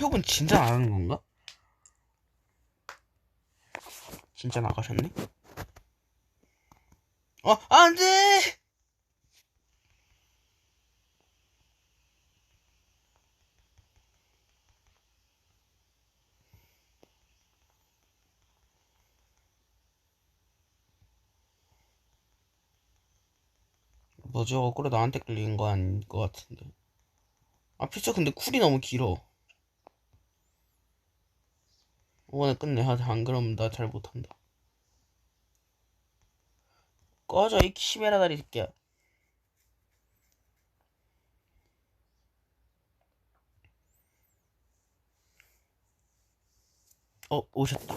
투표분 진짜 안 하는 건가? 진짜 나가셨네? 어, 안 돼! 뭐지? 억울해 나한테 끌린 거 아닌 것 같은데. 아, 피처 근데 쿨이 너무 길어. 이번에 끝내. 하- 안 그러면 나 잘 못한다. 꺼져, 이 키메라 다리 새끼야. 어, 오셨다.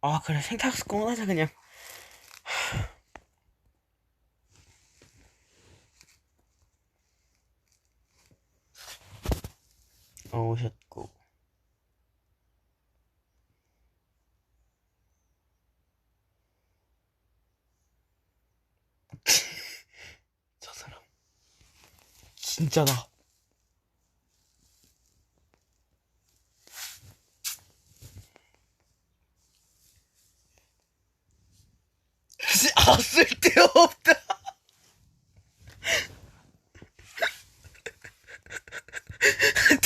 아, 그래. 생탁스 공하자 그냥. 어, 오셨고. 저 사람. 진짜다. 아, 쓸데없다.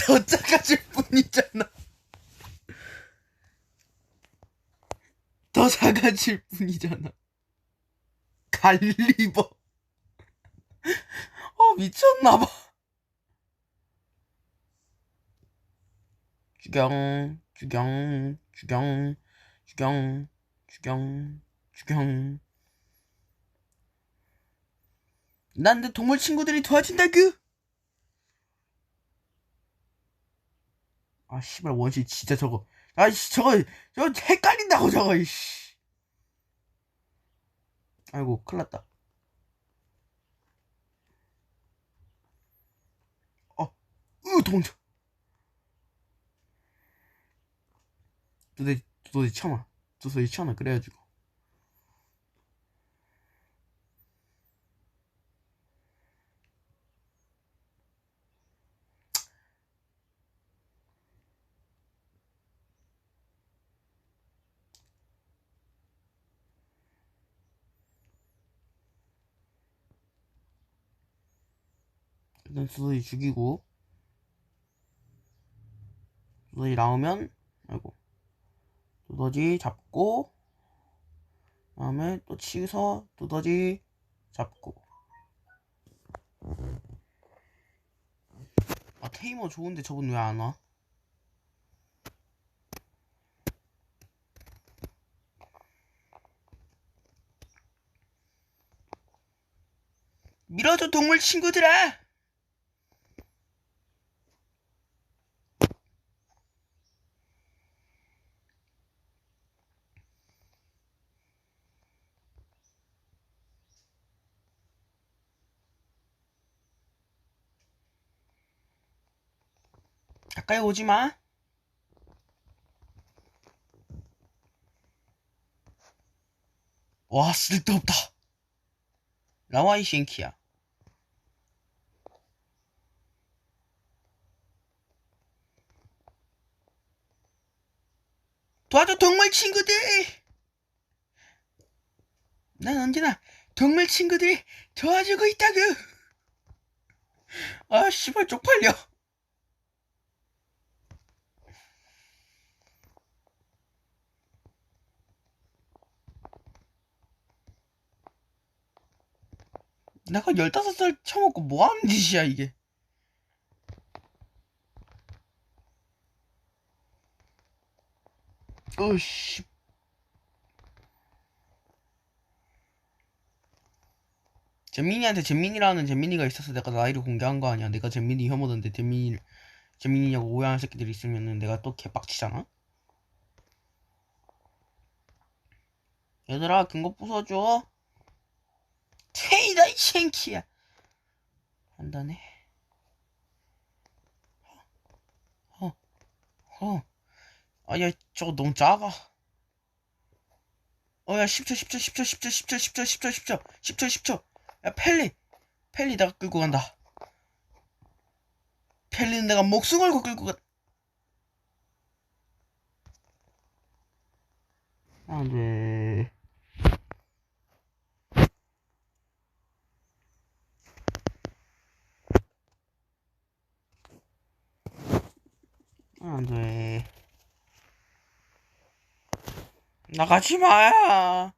더 작아질 뿐이잖아. 더 작아질 뿐이잖아. 갈리버. 어, 미쳤나봐. 주경, 주경, 주경, 주경, 주경, 주경. 난 내 동물 친구들이 도와준다구. 아, 씨발, 원시 진짜 저거. 아, 씨, 저거, 저거 헷갈린다고, 저거, 이씨. 아이고, 큰일 났다. 어, 으, 동전. 두더지, 두더지 참아. 두더지 참아, 그래가지고. 일단 두더지 죽이고. 두더지 나오면, 아이고. 두더지 잡고, 다음에 또 치서 두더지 잡고. 아, 테이머 좋은데 저분 왜 안 와? 밀어줘, 동물 친구들아! 가까이 오지 마. 와, 쓸데없다. 나와, 이 쉔키야. 도와줘, 동물 친구들! 난 언제나 동물 친구들이 도와주고 있다구! 아, 씨발, 쪽팔려. 내가 15살 처먹고 뭐 하는 짓이야, 이게. 어씨. 잼민이한테 잼민이라는 잼민이가 있어서 내가 나이를 공개한 거 아니야. 내가 잼민이 혐오던데 잼민이 잼민이냐고 오해하는 새끼들이 있으면은 내가 또 개빡치잖아. 얘들아, 근거 부숴줘. 테이다 이 쉔키야. 한다네. 어, 어. 아, 야, 저거 너무 작아. 어, 야, 10초, 10초, 10초, 10초, 10초, 10초, 10초, 10초, 10초, 10초. 야, 펠리. 펠리 내가 끌고 간다. 켈리는 내가 목숨 걸고 끌고 가. 안 돼. 안 돼. 나가지 마.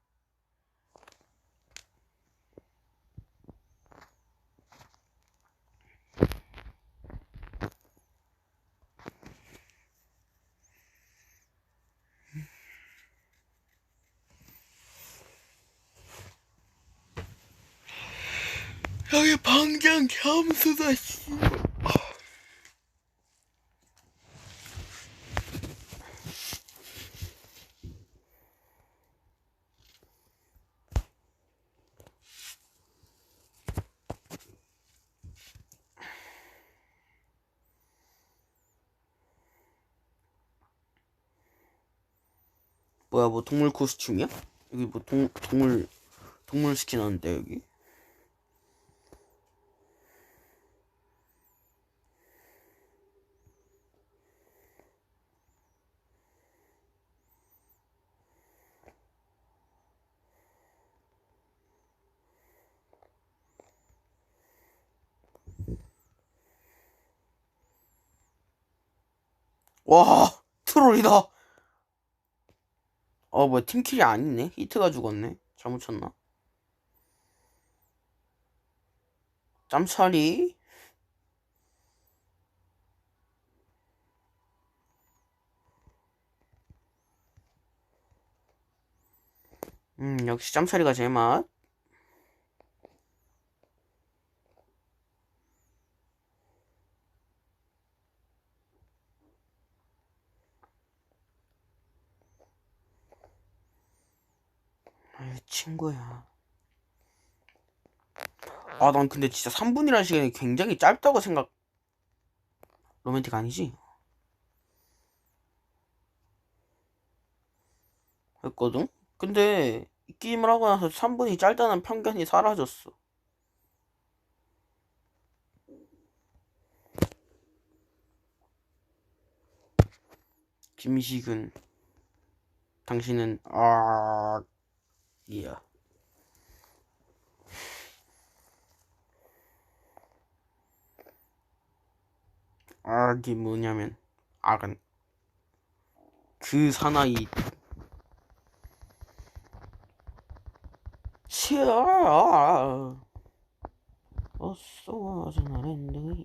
여기 방장 겸수다 씨. 뭐야 뭐 동물 코스튬이야? 여기 뭐 동, 동물 동물 스킨 하는데 여기? 와 트롤이다 어 뭐야 팀킬이 아니네? 히트가 죽었네. 잘못 쳤나? 짬차리. 음 역시 짬차리가 제맛 친구야 아 난 근데 진짜 3분이라는 시간이 굉장히 짧다고 생각 로맨틱 아니지? 했거든? 근데 이 게임을 하고 나서 3분이 짧다는 편견이 사라졌어 김식은 당신은 아 이야 악이 뭐냐면 악은 그 사나이. 싫어 어서 와서 나랜드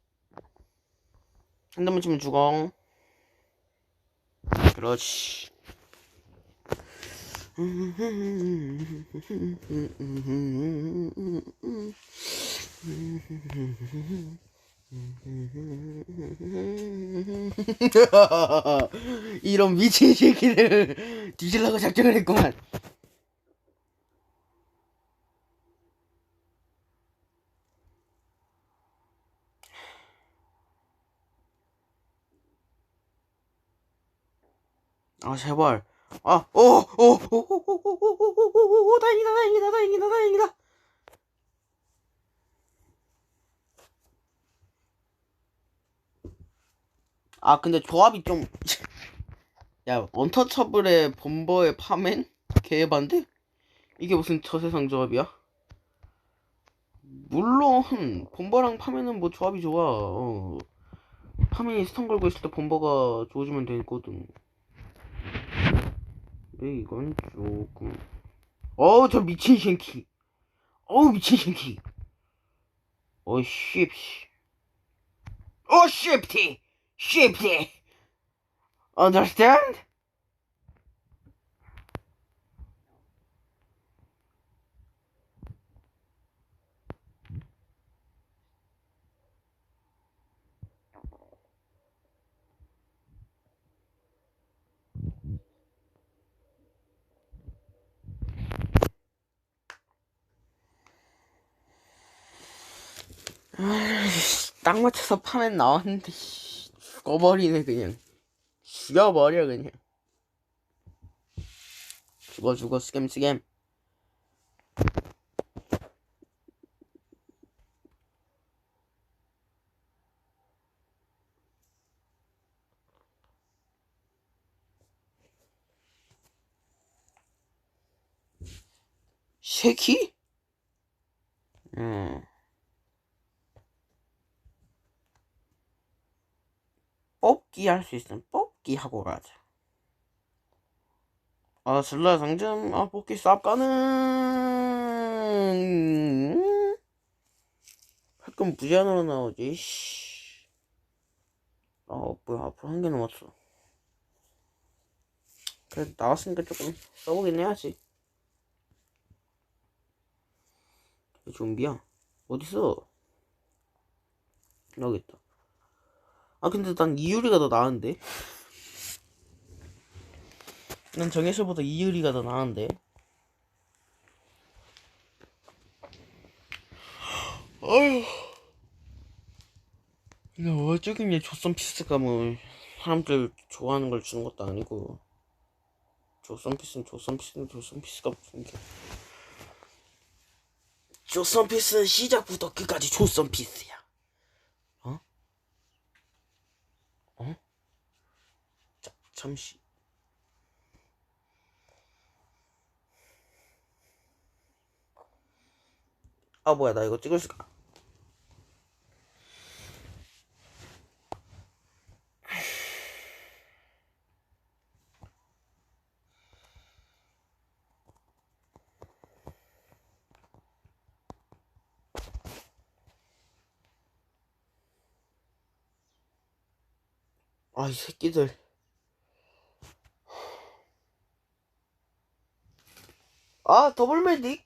한 대만 치면 죽어 그렇지 이런 미친 새끼들 뒤질라고 작정을 했구만. 아 제발 아 오 오 오 오 오오오오 다행이다 다행이다 다행이다 다행이다 아 근데 조합이 좀 야 언터처블의 범버의 파맨? 개반대? 이게 무슨 저세상 조합이야? 물론 범버랑 파맨은 뭐 조합이 좋아 어. 파맨이 스턴 걸고 있을 때 범버가 조지면 되거든 근데 이건 조금. 어우 저 미친 쉔키. 어우 미친 쉔키. 어 쉽시 어 쉽티. 쉽티. Understand? 딱 맞춰서 파면 나왔는데 씨, 죽어버리네 그냥 죽여버려 그냥 죽어 죽어 스겜 스겜 쉐키? 음. 뽑기 할 수 있으면 뽑기 하고 가자. 아, 슬라 상점, 아, 뽑기 쌉 가는. 가끔 무제한으로 나오지, 씨. 아, 뭐야, 앞으로 한 개 남았어. 그래, 나왔으니까 조금 써보긴 해야지. 좀비야? 어딨어? 여기 있다. 아 근데 난 이유리가 더 나은데? 난 정혜철보다 이유리가 더 나은데? 어휴 어쩌긴 얘 조선 피스가 뭐 사람들 좋아하는 걸 주는 것도 아니고 조선 피스는 조선 피스는 조선 피스가 무슨 게 조선 피스는 시작부터 끝까지 조선 피스야 어? 어? 자, 잠시. 아 뭐야 나 이거 찍을 수가. 아 이 새끼들 아 더블 메딕?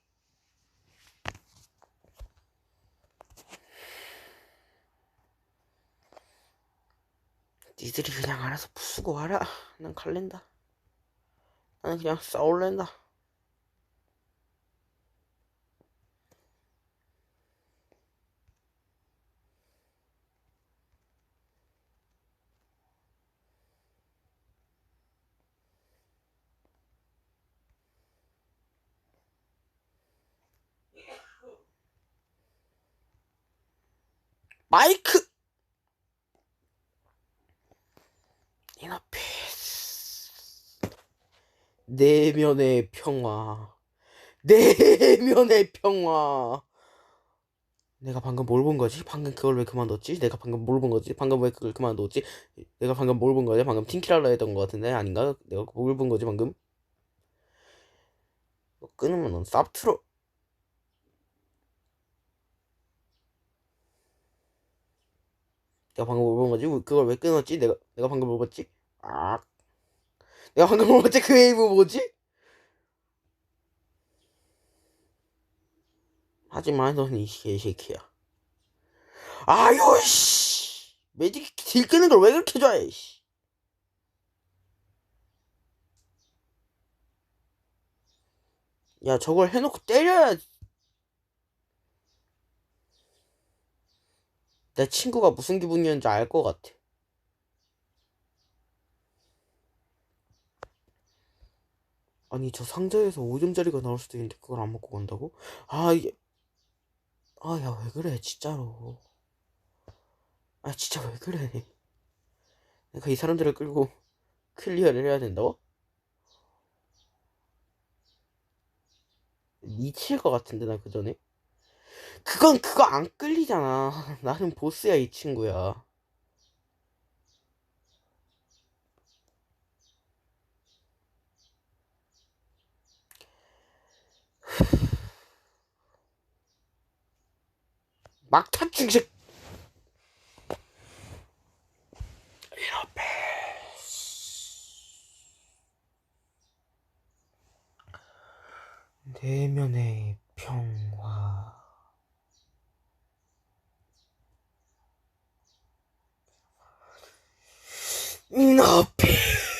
니들이 그냥 알아서 부수고 와라. 난 갈랜다. 나는 그냥 싸울랜다 마이크 이너피스 내면의 평화 내면의 평화 내가 방금 뭘 본 거지? 방금 그걸 왜 그만뒀지? 내가 방금 뭘 본 거지? 방금 왜 그걸 그만뒀지? 내가 방금 뭘 본 거지? 방금 틴키랄러 했던 거 같은데 아닌가? 내가 뭘 본 거지 방금? 이거 끊으면 넌 쌉트로 내가 방금 뭘본 거지? 그걸 왜 끊었지? 내가 내가 방금 뭘 봤지? 아 내가 방금 뭘 봤지? 그 웨이브 뭐지? 하지만 넌 이 개새끼야. 아유 씨 매직 딜 끄는 걸 왜 그렇게 좋아해? 씨. 야 저걸 해놓고 때려야 내 친구가 무슨 기분이었는지 알 것 같아. 아니 저 상자에서 5점짜리가 나올 수도 있는데 그걸 안 먹고 간다고? 아 이게 아 야 왜 그래 진짜로 아 진짜 왜 그래 내가 이 사람들을 끌고 클리어를 해야 된다고? 미칠 것 같은데 나 그 전에 그건 그거 안 끌리잖아. 나는 보스야 이 친구야. 막타 중식 내면의 평화 No peace.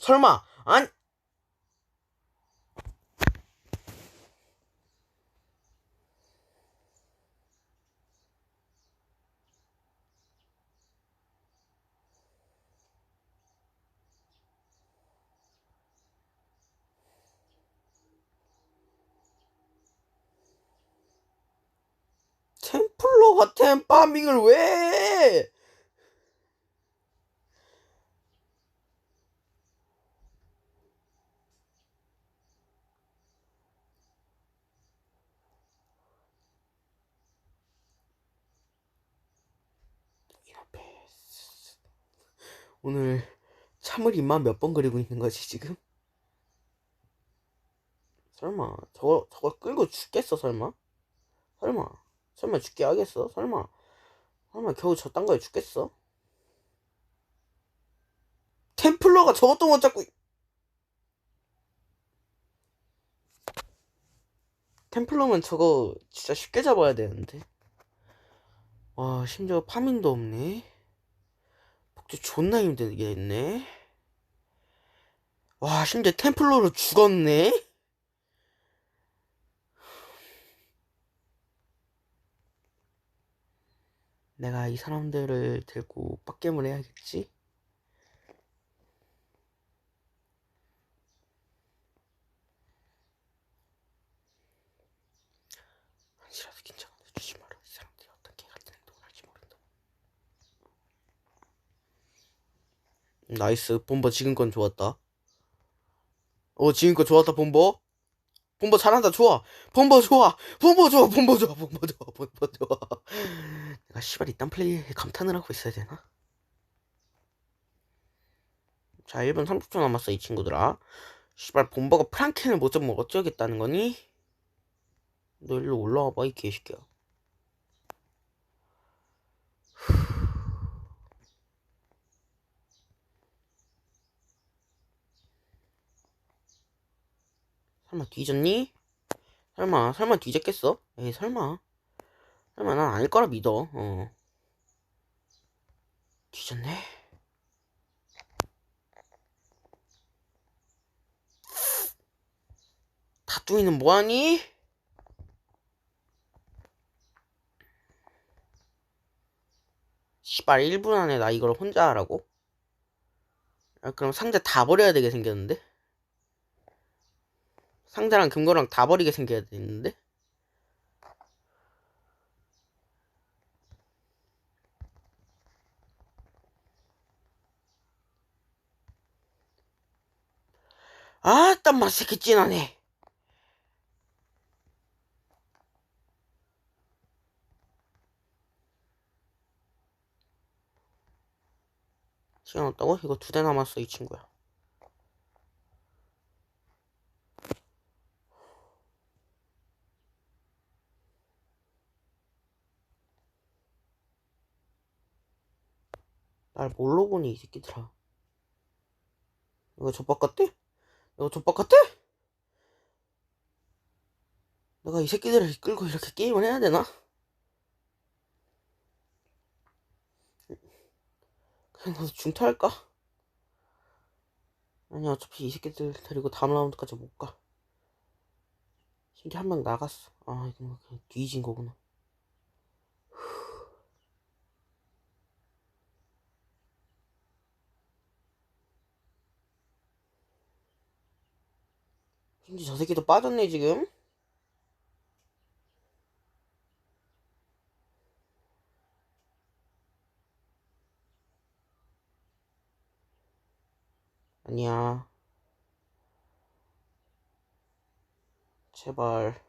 설마 안 플러가 템파밍을 왜 해? 오늘 참을 입만 몇 번 그리고 있는 거지 지금? 설마 저거 저거 끌고 죽겠어 설마? 설마 설마 죽게 하겠어? 설마. 설마 겨우 저딴 거에 죽겠어? 템플러가 저것도 못 잡고 템플러면 저거 진짜 쉽게 잡아야 되는데. 와 심지어 파밍도 없네. 복제 존나 힘들게 했네. 와 심지어 템플러로 죽었네 내가 이 사람들을 데리고 빡겜을 해야겠지? 한시라도 긴장을 해주지 마라. 이 사람들이 어떤 개 같은 행동을 할지 모른다. 나이스. 본버 지금 건 좋았다. 어, 지금 건 좋았다, 본버. 본버 잘한다, 좋아. 본버 좋아. 본버 좋아, 본버 좋아, 본버 좋아, 본버 좋아. 내가 씨발 이딴 플레이에 감탄을 하고 있어야 되나? 자, 1분 30초 남았어, 이 친구들아. 씨발, 본버가 프랑켄을 못 잡으면 어쩌겠다는 거니? 너 일로 올라와봐, 이 개새끼야. 설마 뒤졌니? 설마, 설마 뒤졌겠어? 에이, 설마. 설마 난 아닐 거라 믿어, 어. 뒤졌네. 다뚱이는 뭐하니? 씨발 1분 안에 나 이걸 혼자 하라고? 아, 그럼 상자 다 버려야 되게 생겼는데? 상자랑 금고랑 다 버리게 생겨야 되는데? 아따 맛새끼 찐하네 시간 없다고? 이거 두 대 남았어 이 친구야 날 뭘로 보니 이 새끼들아 이거 족박 같대? 이거 족박 같대? 내가 이 새끼들을 끌고 이렇게 게임을 해야 되나? 그냥 나도 중퇴할까? 아니 어차피 이 새끼들 데리고 다음 라운드까지 못 가. 심지어 한 명 나갔어. 아뭐 그냥 뒤진 거구나. 심지어 저 새끼도 빠졌네 지금. 아니야. 제발.